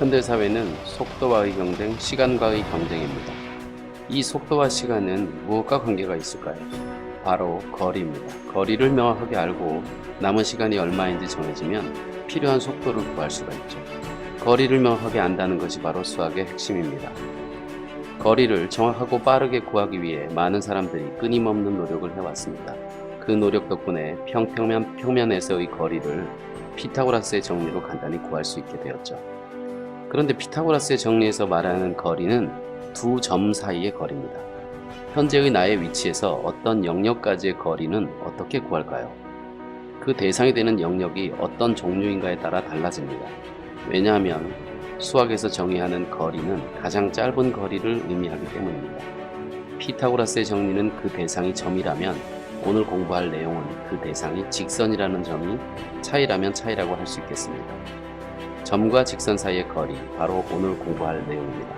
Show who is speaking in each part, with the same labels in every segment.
Speaker 1: 현대사회는 속도와의 경쟁, 시간과의 경쟁입니다. 이 속도와 시간은 무엇과 관계가 있을까요? 바로 거리입니다. 거리를 명확하게 알고 남은 시간이 얼마인지 정해지면 필요한 속도를 구할 수가 있죠. 거리를 명확하게 안다는 것이 바로 수학의 핵심입니다. 거리를 정확하고 빠르게 구하기 위해 많은 사람들이 끊임없는 노력을 해왔습니다. 그 노력 덕분에 평평면, 평면에서의 거리를 피타고라스의 정리로 간단히 구할 수 있게 되었죠. 그런데 피타고라스의 정리에서 말하는 거리는 두 점 사이의 거리입니다. 현재의 나의 위치에서 어떤 영역까지의 거리는 어떻게 구할까요? 그 대상이 되는 영역이 어떤 종류인가에 따라 달라집니다. 왜냐하면 수학에서 정의하는 거리는 가장 짧은 거리를 의미하기 때문입니다. 피타고라스의 정리는 그 대상이 점이라면 오늘 공부할 내용은 그 대상이 직선이라는 점이 차이라면 차이라고 할 수 있겠습니다. 점과 직선 사이의 거리, 바로 오늘 공부할 내용입니다.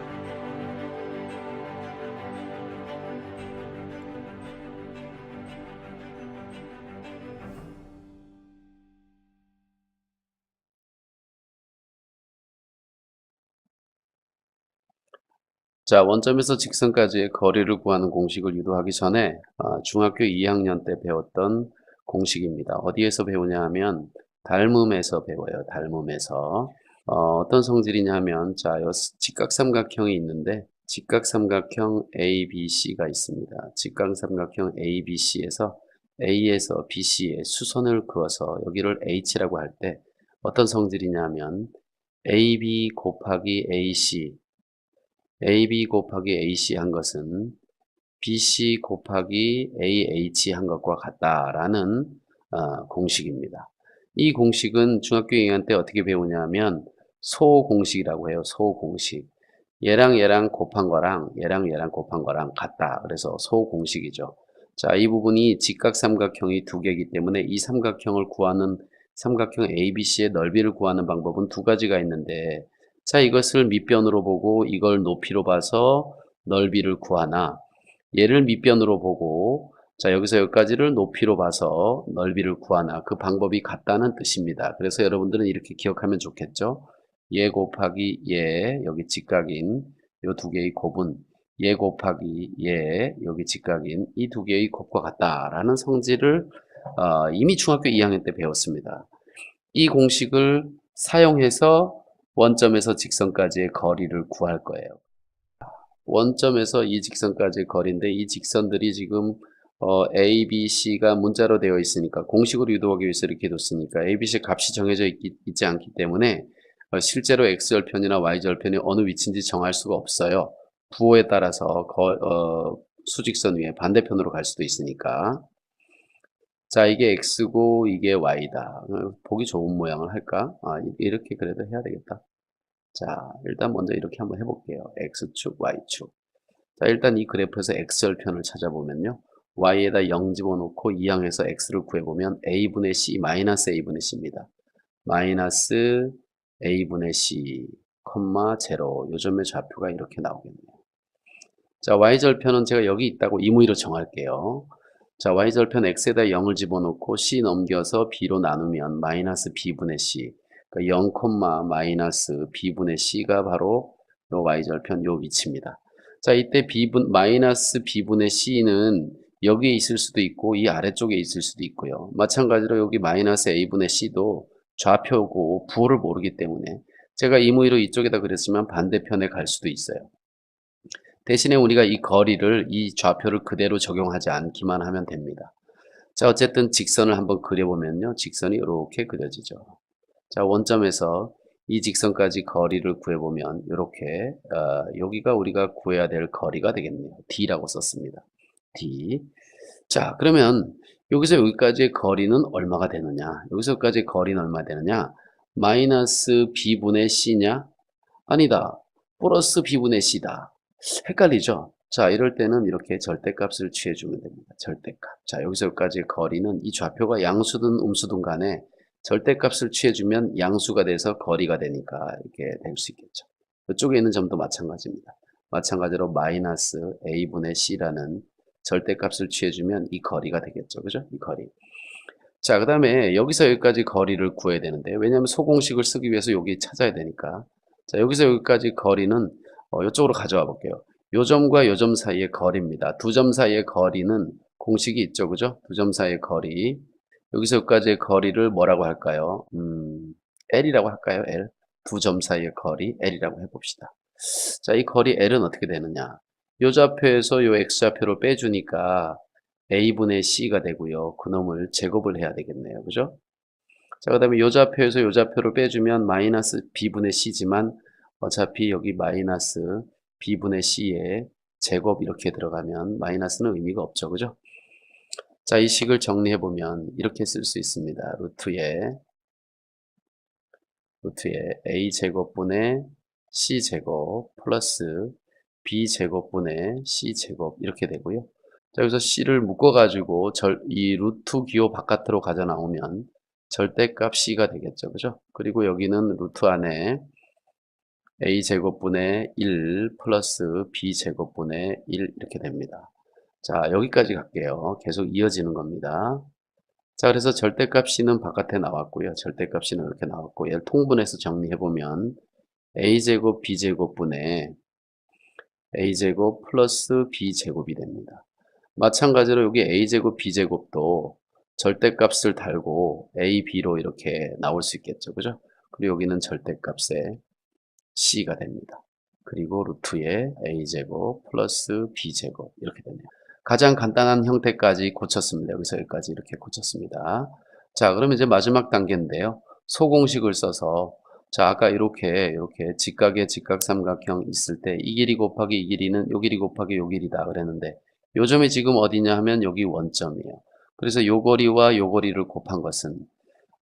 Speaker 1: 자, 원점에서 직선까지의 거리를 구하는 공식을 유도하기 전에 어, 중학교 2학년 때 배웠던 공식입니다. 어디에서 배우냐 하면 닮음에서 배워요. 닮음에서. 어, 떤 성질이냐 하면 자, 요 직각삼각형이 있는데 직각삼각형 ABC가 있습니다. 직각삼각형 ABC에서 A에서 BC에 수선을 그어서 여기를 H라고 할 때 어떤 성질이냐면 AB 곱하기 AC AB 곱하기 AC 한 것은 BC 곱하기 AH 한 것과 같다라는 어, 공식입니다. 이 공식은 중학교 2학년 때 어떻게 배우냐면 소공식이라고 해요. 소공식. 얘랑 얘랑 곱한 거랑 얘랑 얘랑 곱한 거랑 같다. 그래서 소공식이죠. 자, 이 부분이 직각 삼각형이 두 개이기 때문에 이 삼각형을 구하는 삼각형 ABC의 넓이를 구하는 방법은 두 가지가 있는데 자, 이것을 밑변으로 보고 이걸 높이로 봐서 넓이를 구하나 얘를 밑변으로 보고 자, 여기서 여기까지를 높이로 봐서 넓이를 구하나 그 방법이 같다는 뜻입니다. 그래서 여러분들은 이렇게 기억하면 좋겠죠. 얘 곱하기 얘 여기 직각인 이두 개의 곱은 얘 곱하기 얘 여기 직각인 이 두 개의 곱과 같다라는 성질을 어, 이미 중학교 2학년 때 배웠습니다. 이 공식을 사용해서 원점에서 직선까지의 거리를 구할 거예요. 원점에서 이 직선까지의 거리인데 이 직선들이 지금 어, A, B, C가 문자로 되어 있으니까 공식으로 유도하기 위해서 이렇게 뒀으니까 A, B, C 값이 정해져 있, 지 않기 때문에 어, 실제로 X절편이나 Y절편이 어느 위치인지 정할 수가 없어요. 부호에 따라서 거, 어, 수직선 위에 반대편으로 갈 수도 있으니까 자 이게 X고 이게 Y다. 어, 보기 좋은 모양을 할까? 아, 이렇게 그래도 해야 되겠다. 자 일단 먼저 이렇게 한번 해볼게요. X축, Y축. 자 일단 이 그래프에서 X절편을 찾아보면요. y에다 0 집어넣고 이항에서 x를 구해보면 a분의 c 마이너스 a분의 c입니다. 마이너스 a분의 c, 콤마 제로 요점의 좌표가 이렇게 나오겠네요. 자 y절편은 제가 여기 있다고 임의로 정할게요. 자 y절편 x에다 0을 집어넣고 c 넘겨서 b로 나누면 마이너스 b분의 c 그러니까 0, 콤마 마이너스 b분의 c가 바로 요 y절편 요 위치입니다. 자 이때 b분 마이너스 b분의 c는 여기에 있을 수도 있고 이 아래쪽에 있을 수도 있고요. 마찬가지로 여기 마이너스 a분의 c도 좌표고 부호를 모르기 때문에 제가 임의로 이쪽에다 그랬으면 반대편에 갈 수도 있어요. 대신에 우리가 이 거리를 이 좌표를 그대로 적용하지 않기만 하면 됩니다. 자 어쨌든 직선을 한번 그려보면요. 직선이 이렇게 그려지죠. 자 원점에서 이 직선까지 거리를 구해보면 이렇게 어, 여기가 우리가 구해야 될 거리가 되겠네요. D라고 썼습니다. D. 자, 그러면 여기서 여기까지의 거리는 얼마가 되느냐? 여기서 여기까지의 거리는 얼마 되느냐? 마이너스 B분의 C냐? 아니다. 플러스 B분의 C다. 헷갈리죠? 자, 이럴 때는 이렇게 절대값을 취해주면 됩니다. 절대값. 자, 여기서 여기까지의 거리는 이 좌표가 양수든 음수든 간에 절대값을 취해주면 양수가 돼서 거리가 되니까 이렇게 될 수 있겠죠. 이쪽에 있는 점도 마찬가지입니다. 마찬가지로 마이너스 A분의 C라는 절대값을 취해주면 이 거리가 되겠죠. 그죠? 이 거리. 자, 그 다음에 여기서 여기까지 거리를 구해야 되는데, 왜냐하면 소공식을 쓰기 위해서 여기 찾아야 되니까. 자, 여기서 여기까지 거리는 어, 이쪽으로 가져와 볼게요. 요 점과 요점 사이의 거리입니다. 두 점 사이의 거리는 공식이 있죠. 그죠? 두 점 사이의 거리. 여기서 여기까지의 거리를 뭐라고 할까요? 음, L이라고 할까요? L. 두 점 사이의 거리 L이라고 해봅시다. 자, 이 거리 L은 어떻게 되느냐? 요 좌표에서 요 X좌표를 빼주니까 A분의 C가 되고요. 그놈을 제곱을 해야 되겠네요. 그죠? 자, 그 다음에 요 좌표에서 요 좌표를 빼주면 마이너스 B분의 C지만 어차피 여기 마이너스 B분의 C에 제곱 이렇게 들어가면 마이너스는 의미가 없죠. 그죠? 자, 이 식을 정리해보면 이렇게 쓸 수 있습니다. 루트에 루트에 A제곱분의 C제곱 플러스 B제곱분의 C제곱 이렇게 되고요. 자, 여기서 C를 묶어가지고 절, 이 루트 기호 바깥으로 가져 나오면 절대값 C가 되겠죠. 그죠? 그리고 여기는 루트 안에 a제곱분의 1 플러스 b제곱분의 1 이렇게 됩니다. 자 여기까지 갈게요. 계속 이어지는 겁니다. 자 그래서 절대값 c는 바깥에 나왔고요. 절대값 c는 이렇게 나왔고 얘를 통분해서 정리해보면 a제곱 b제곱분의 a제곱 플러스 b제곱이 됩니다. 마찬가지로 여기 a제곱 b제곱도 절대값을 달고 a, b로 이렇게 나올 수 있겠죠. 그죠? 그리고 여기는 절대값에 c가 됩니다. 그리고 루트에 a제곱 플러스 b제곱 이렇게 되네요. 가장 간단한 형태까지 고쳤습니다. 여기서 여기까지 이렇게 고쳤습니다. 자, 그러면 이제 마지막 단계인데요. 소공식을 써서 자, 아까 이렇게 이렇게 직각의 직각 삼각형 있을 때 이 길이 곱하기 이 길이는 요 길이 곱하기 요 길이다 그랬는데 요 점이 지금 어디냐 하면 여기 원점이에요. 그래서 요 거리와 요 거리를 곱한 것은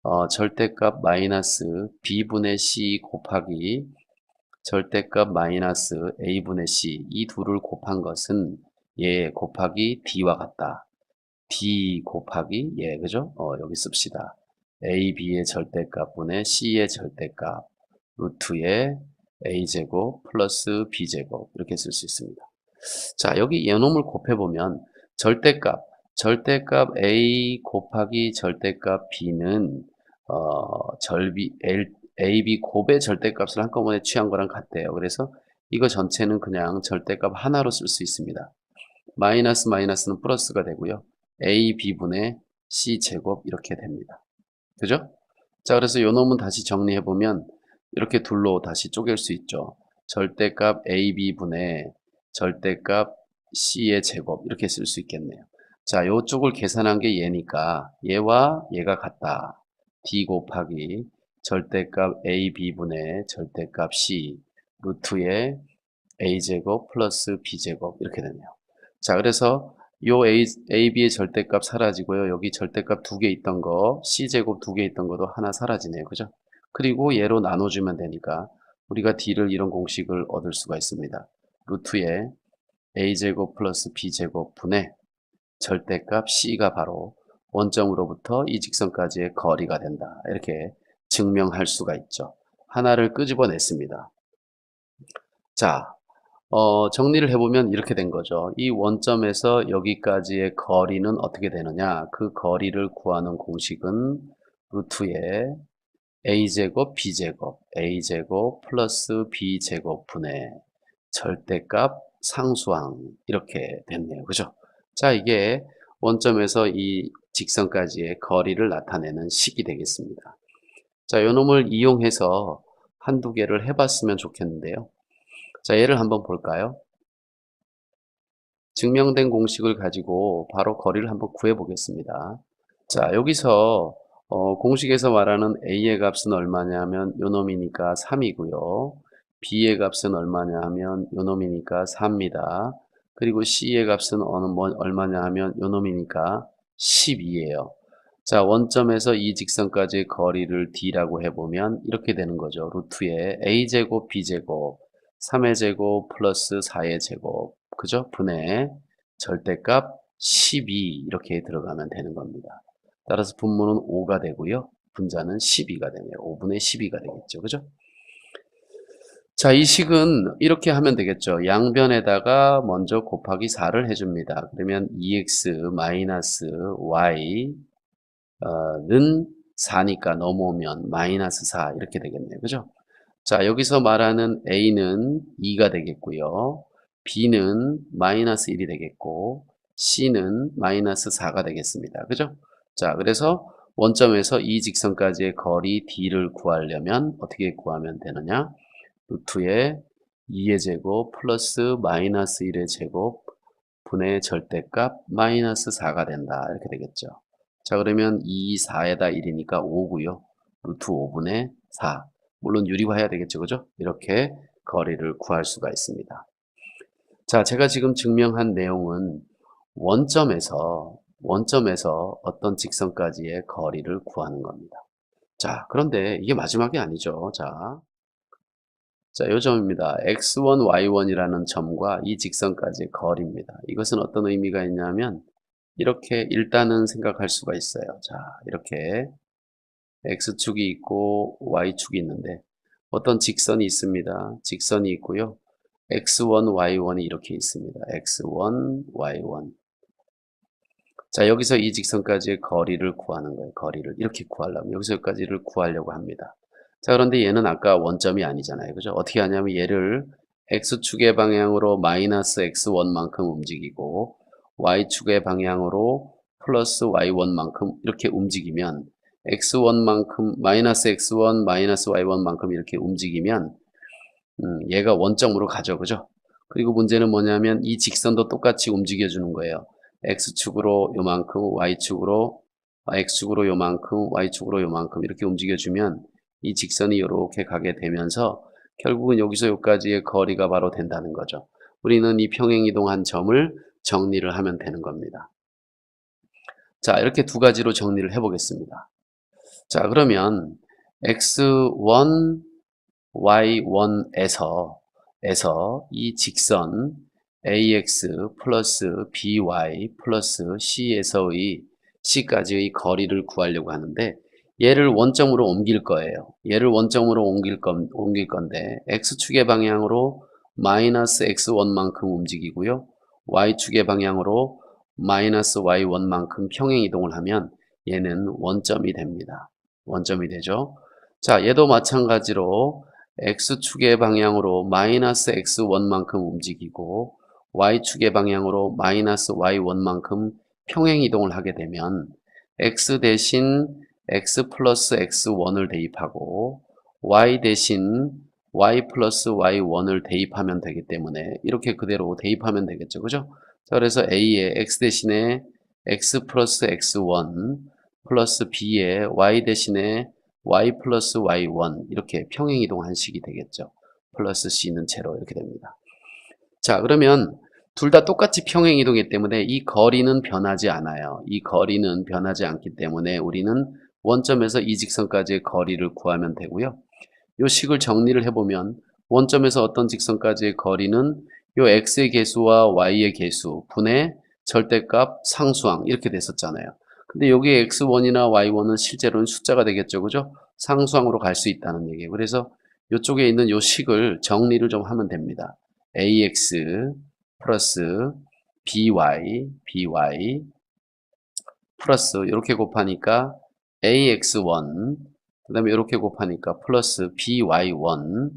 Speaker 1: 어, 절대값 마이너스 b분의 c 곱하기 절대값 마이너스 a분의 c 이 둘을 곱한 것은 얘 곱하기 d와 같다. d 곱하기 얘 그죠? 어, 여기 씁시다. A, b의 절대값 분의 c의 절대값 루트의 a제곱 플러스 b제곱 이렇게 쓸 수 있습니다. 자 여기 얘놈을 곱해보면 절대값 절대값 a 곱하기 절대값 b는 어, 절비 L, AB 곱의 절대값을 한꺼번에 취한 거랑 같대요. 그래서 이거 전체는 그냥 절대값 하나로 쓸 수 있습니다. 마이너스 마이너스는 플러스가 되고요. AB분의 C제곱 이렇게 됩니다. 그죠? 자, 그래서 요 놈은 다시 정리해보면 이렇게 둘로 다시 쪼갤 수 있죠. 절대값 AB분의 절대값 C의 제곱 이렇게 쓸 수 있겠네요. 자, 요쪽을 계산한 게 얘니까 얘와 얘가 같다. D 곱하기 절대값 a, b분의 절대값 c 루트의 a제곱 플러스 b제곱 이렇게 되네요. 자 그래서 요 a, a, b의 절대값 사라지고요. 여기 절대값 두 개 있던 거 c제곱 두 개 있던 것도 하나 사라지네요. 그죠? 그리고 얘로 나눠주면 되니까 우리가 d를 이런 공식을 얻을 수가 있습니다. 루트의 a제곱 플러스 b제곱 분의 절대값 c가 바로 원점으로부터 이 직선까지의 거리가 된다. 이렇게 증명할 수가 있죠. 하나를 끄집어냈습니다. 자, 어, 정리를 해보면 이렇게 된 거죠. 이 원점에서 여기까지의 거리는 어떻게 되느냐. 그 거리를 구하는 공식은 루트의 a제곱 b제곱 a제곱 플러스 b제곱 분의 절대값 상수항 이렇게 됐네요. 그죠? 자 이게 원점에서 이 직선까지의 거리를 나타내는 식이 되겠습니다. 자, 요 놈을 이용해서 한두 개를 해봤으면 좋겠는데요. 자, 얘를 한번 볼까요? 증명된 공식을 가지고 바로 거리를 한번 구해 보겠습니다. 자, 여기서 어, 공식에서 말하는 a의 값은 얼마냐 하면 요 놈이니까 3이고요. b의 값은 얼마냐 하면 요 놈이니까 4입니다. 그리고 c의 값은 어느 뭐, 얼마냐 하면 요 놈이니까 12예요. 자, 원점에서 이 직선까지의 거리를 d라고 해보면 이렇게 되는 거죠. 루트에 a제곱 b제곱 3의 제곱 플러스 4의 제곱 그죠? 분의 절대값 12 이렇게 들어가면 되는 겁니다. 따라서 분모는 5가 되고요. 분자는 12가 되네요. 5분의 12가 되겠죠. 그죠? 자, 이 식은 이렇게 하면 되겠죠. 양변에다가 먼저 곱하기 4를 해줍니다. 그러면 2x 마이너스 y 어, 는 4니까 넘어오면 마이너스 4 이렇게 되겠네요. 그죠? 자, 여기서 말하는 A는 2가 되겠고요. B는 마이너스 1이 되겠고, C는 마이너스 4가 되겠습니다. 그죠? 자, 그래서 원점에서 이 직선까지의 거리 D를 구하려면 어떻게 구하면 되느냐? 루트의 2의 제곱 플러스 마이너스 1의 제곱 분의 절대값 마이너스 4가 된다. 이렇게 되겠죠. 자, 그러면 2, 4에다 1이니까 5고요. 루트 5분의 4. 물론 유리화해야 되겠죠. 그죠? 이렇게 거리를 구할 수가 있습니다. 자, 제가 지금 증명한 내용은 원점에서 원점에서 어떤 직선까지의 거리를 구하는 겁니다. 자, 그런데 이게 마지막이 아니죠. 자, 자, 요 점입니다. x1, y1이라는 점과 이 직선까지의 거리입니다. 이것은 어떤 의미가 있냐면 이렇게 일단은 생각할 수가 있어요. 자, 이렇게 x축이 있고 y축이 있는데 어떤 직선이 있습니다. 직선이 있고요. x1, y1이 이렇게 있습니다. x1, y1. 자, 여기서 이 직선까지의 거리를 구하는 거예요. 거리를 이렇게 구하려면 여기서 여기까지를 구하려고 합니다. 자, 그런데 얘는 아까 원점이 아니잖아요. 그죠? 어떻게 하냐면 얘를 x축의 방향으로 마이너스 x1만큼 움직이고 y축의 방향으로 플러스 y1만큼 이렇게 움직이면 x1만큼 마이너스 x1 마이너스 y1만큼 이렇게 움직이면 음, 얘가 원점으로 가죠. 그죠? 그리고 문제는 뭐냐면 이 직선도 똑같이 움직여 주는 거예요. x축으로 요만큼 y축으로 아, x축으로 요만큼 y축으로 요만큼 이렇게 움직여 주면 이 직선이 이렇게 가게 되면서 결국은 여기서 여기까지의 거리가 바로 된다는 거죠. 우리는 이 평행이동한 점을 정리를 하면 되는 겁니다. 자, 이렇게 두 가지로 정리를 해 보겠습니다. 자, 그러면 x1, y1에서 에서 이 직선 ax 플러스 by 플러스 c에서의 c까지의 거리를 구하려고 하는데 얘를 원점으로 옮길 거예요. 얘를 원점으로 옮길, 건, 옮길 건데 x축의 방향으로 마이너스 x1만큼 움직이고요. y축의 방향으로 마이너스 y1만큼 평행 이동을 하면 얘는 원점이 됩니다. 원점이 되죠. 자, 얘도 마찬가지로 x축의 방향으로 마이너스 x1만큼 움직이고 y축의 방향으로 마이너스 y1만큼 평행 이동을 하게 되면 x 대신 x 플러스 x1을 대입하고 y 대신 y 플러스 y1을 대입하면 되기 때문에 이렇게 그대로 대입하면 되겠죠. 그죠? 자, 그래서 a에 x 대신에 x 플러스 x1 플러스 b에 y 대신에 y 플러스 y1 이렇게 평행 이동 한 식이 되겠죠. 플러스 c는 제로 이렇게 됩니다. 자, 그러면 둘 다 똑같이 평행 이동이기 때문에 이 거리는 변하지 않아요. 이 거리는 변하지 않기 때문에 우리는 원점에서 이 직선까지의 거리를 구하면 되고요. 이 식을 정리를 해보면 원점에서 어떤 직선까지의 거리는 요 x의 개수와 y의 개수 분의 절대값 상수항 이렇게 됐었잖아요. 근데 여기 x1이나 y1은 실제로는 숫자가 되겠죠. 그죠? 상수항으로 갈 수 있다는 얘기예요. 그래서 이쪽에 있는 요 식을 정리를 좀 하면 됩니다. ax 플러스 by, by 플러스 이렇게 곱하니까 ax1 그 다음에 이렇게 곱하니까 플러스 by1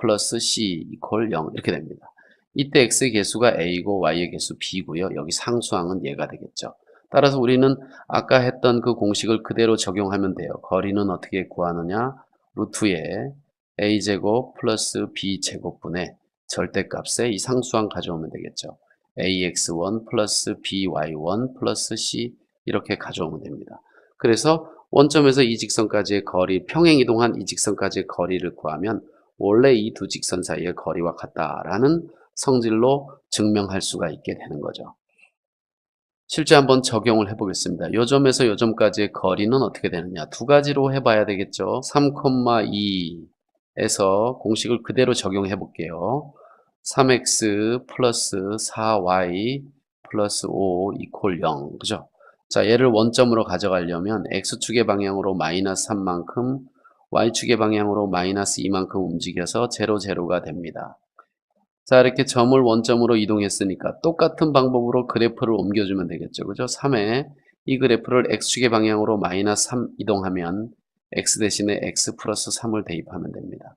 Speaker 1: 플러스 c 이퀄 0 이렇게 됩니다. 이때 x의 개수가 a고 y의 개수 b고요. 여기 상수항은 얘가 되겠죠. 따라서 우리는 아까 했던 그 공식을 그대로 적용하면 돼요. 거리는 어떻게 구하느냐? 루트에 a제곱 플러스 b제곱분의 절대값에 이 상수항 가져오면 되겠죠. ax1 플러스 by1 플러스 c 이렇게 가져오면 됩니다. 그래서 원점에서 이 직선까지의 거리, 평행이동한 이 직선까지의 거리를 구하면 원래 이 두 직선 사이의 거리와 같다라는 성질로 증명할 수가 있게 되는 거죠. 실제 한번 적용을 해보겠습니다. 요 점에서 요 점까지의 거리는 어떻게 되느냐. 두 가지로 해봐야 되겠죠. 3,2에서 공식을 그대로 적용해 볼게요. 3x 플러스 4y 플러스 5 이퀄 0. 그죠? 자, 얘를 원점으로 가져가려면 x축의 방향으로 마이너스 3만큼 y축의 방향으로 마이너스 2만큼 움직여서 0, 0가 됩니다. 자, 이렇게 점을 원점으로 이동했으니까 똑같은 방법으로 그래프를 옮겨주면 되겠죠. 그죠? 3에 이 그래프를 x축의 방향으로 마이너스 3 이동하면 x 대신에 x 플러스 3을 대입하면 됩니다.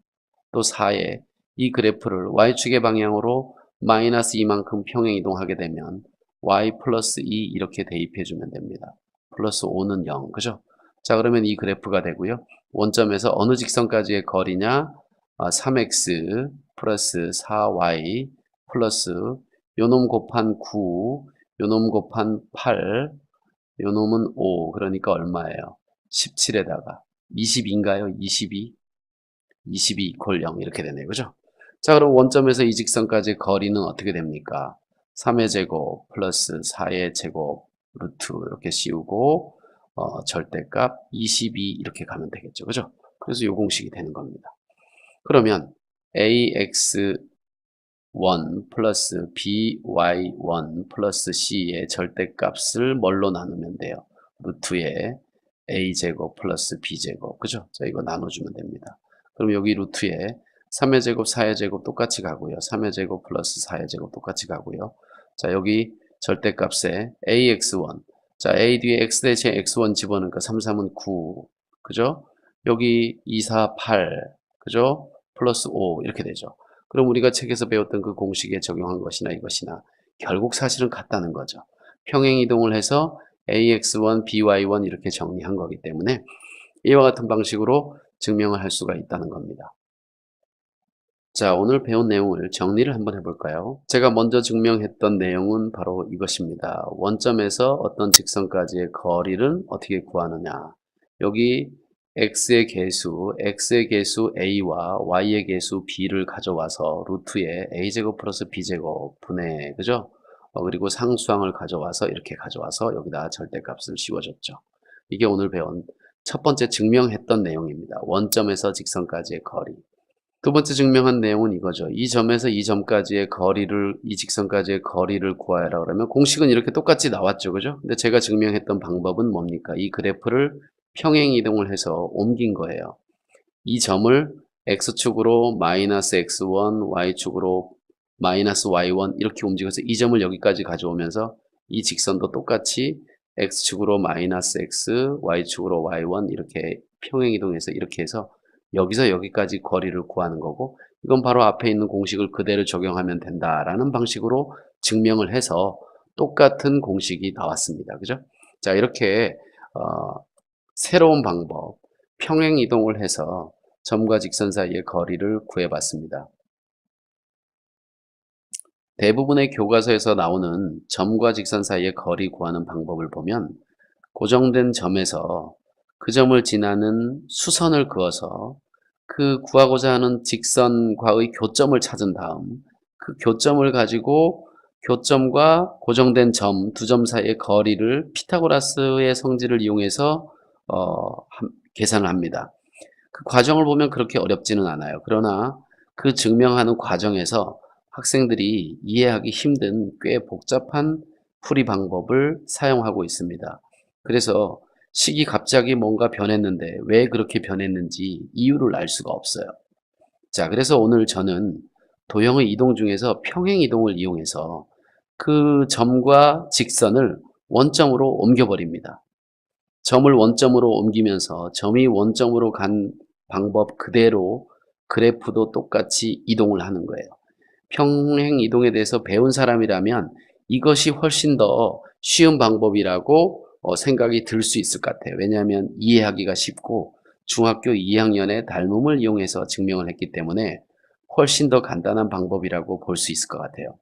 Speaker 1: 또 4에 이 그래프를 y축의 방향으로 마이너스 2만큼 평행 이동하게 되면 y 플러스 2 이렇게 대입해 주면 됩니다. 플러스 5는 0 그죠? 자 그러면 이 그래프가 되고요. 원점에서 어느 직선까지의 거리냐? 아, 3x 플러스 4y 플러스 요놈 곱한 9, 요놈 곱한 8, 요놈은 5 그러니까 얼마예요? 17에다가 22인가요? 22? 22 이퀄 0 이렇게 되네요. 그죠? 자 그럼 원점에서 이 직선까지 거리는 어떻게 됩니까? 3의 제곱 플러스 4의 제곱 루트 이렇게 씌우고 어, 절대값 22 이렇게 가면 되겠죠. 그죠? 그래서 요 공식이 되는 겁니다. 그러면 ax1 플러스 by1 플러스 c의 절대값을 뭘로 나누면 돼요? 루트에 a제곱 플러스 b제곱 그죠? 자 이거 나눠주면 됩니다. 그럼 여기 루트에 3의 제곱, 4의 제곱 똑같이 가고요. 3의 제곱 플러스 4의 제곱 똑같이 가고요. 자 여기 절대값에 ax1 자 a 뒤에 x 대신 x1 집어넣으니까 3, 3은 9 그죠? 여기 2, 4, 8 그죠? 플러스 5 이렇게 되죠. 그럼 우리가 책에서 배웠던 그 공식에 적용한 것이나 이것이나 결국 사실은 같다는 거죠. 평행 이동을 해서 ax1, by1 이렇게 정리한 거기 때문에 이와 같은 방식으로 증명을 할 수가 있다는 겁니다. 자, 오늘 배운 내용을 정리를 한번 해볼까요? 제가 먼저 증명했던 내용은 바로 이것입니다. 원점에서 어떤 직선까지의 거리를 어떻게 구하느냐. 여기 x의 개수, x의 개수 a와 y의 개수 b를 가져와서 루트에 a제곱 플러스 b제곱 분의, 그죠? 어, 그리고 상수항을 가져와서 이렇게 가져와서 여기다 절대값을 씌워줬죠. 이게 오늘 배운 첫 번째 증명했던 내용입니다. 원점에서 직선까지의 거리. 두 번째 증명한 내용은 이거죠. 이 점에서 이 점까지의 거리를, 이 직선까지의 거리를 구하라 그러면 공식은 이렇게 똑같이 나왔죠. 그죠? 근데 제가 증명했던 방법은 뭡니까? 이 그래프를 평행 이동을 해서 옮긴 거예요. 이 점을 x축으로 마이너스 x1, y축으로 마이너스 y1 이렇게 움직여서 이 점을 여기까지 가져오면서 이 직선도 똑같이 x축으로 마이너스 x, y축으로 y1 이렇게 평행 이동해서 이렇게 해서 여기서 여기까지 거리를 구하는 거고 이건 바로 앞에 있는 공식을 그대로 적용하면 된다라는 방식으로 증명을 해서 똑같은 공식이 나왔습니다. 그죠? 자 이렇게 어, 새로운 방법 평행 이동을 해서 점과 직선 사이의 거리를 구해봤습니다. 대부분의 교과서에서 나오는 점과 직선 사이의 거리 구하는 방법을 보면 고정된 점에서 그 점을 지나는 수선을 그어서 그 구하고자 하는 직선과의 교점을 찾은 다음 그 교점을 가지고 교점과 고정된 점 두 점 사이의 거리를 피타고라스의 성질을 이용해서 어, 계산을 합니다. 그 과정을 보면 그렇게 어렵지는 않아요. 그러나 그 증명하는 과정에서 학생들이 이해하기 힘든 꽤 복잡한 풀이 방법을 사용하고 있습니다. 그래서 식이 갑자기 뭔가 변했는데 왜 그렇게 변했는지 이유를 알 수가 없어요. 자, 그래서 오늘 저는 도형의 이동 중에서 평행 이동을 이용해서 그 점과 직선을 원점으로 옮겨버립니다. 점을 원점으로 옮기면서 점이 원점으로 간 방법 그대로 그래프도 똑같이 이동을 하는 거예요. 평행 이동에 대해서 배운 사람이라면 이것이 훨씬 더 쉬운 방법이라고 어, 생각이 들 수 있을 것 같아요. 왜냐하면 이해하기가 쉽고 중학교 2학년의 닮음을 이용해서 증명을 했기 때문에 훨씬 더 간단한 방법이라고 볼 수 있을 것 같아요.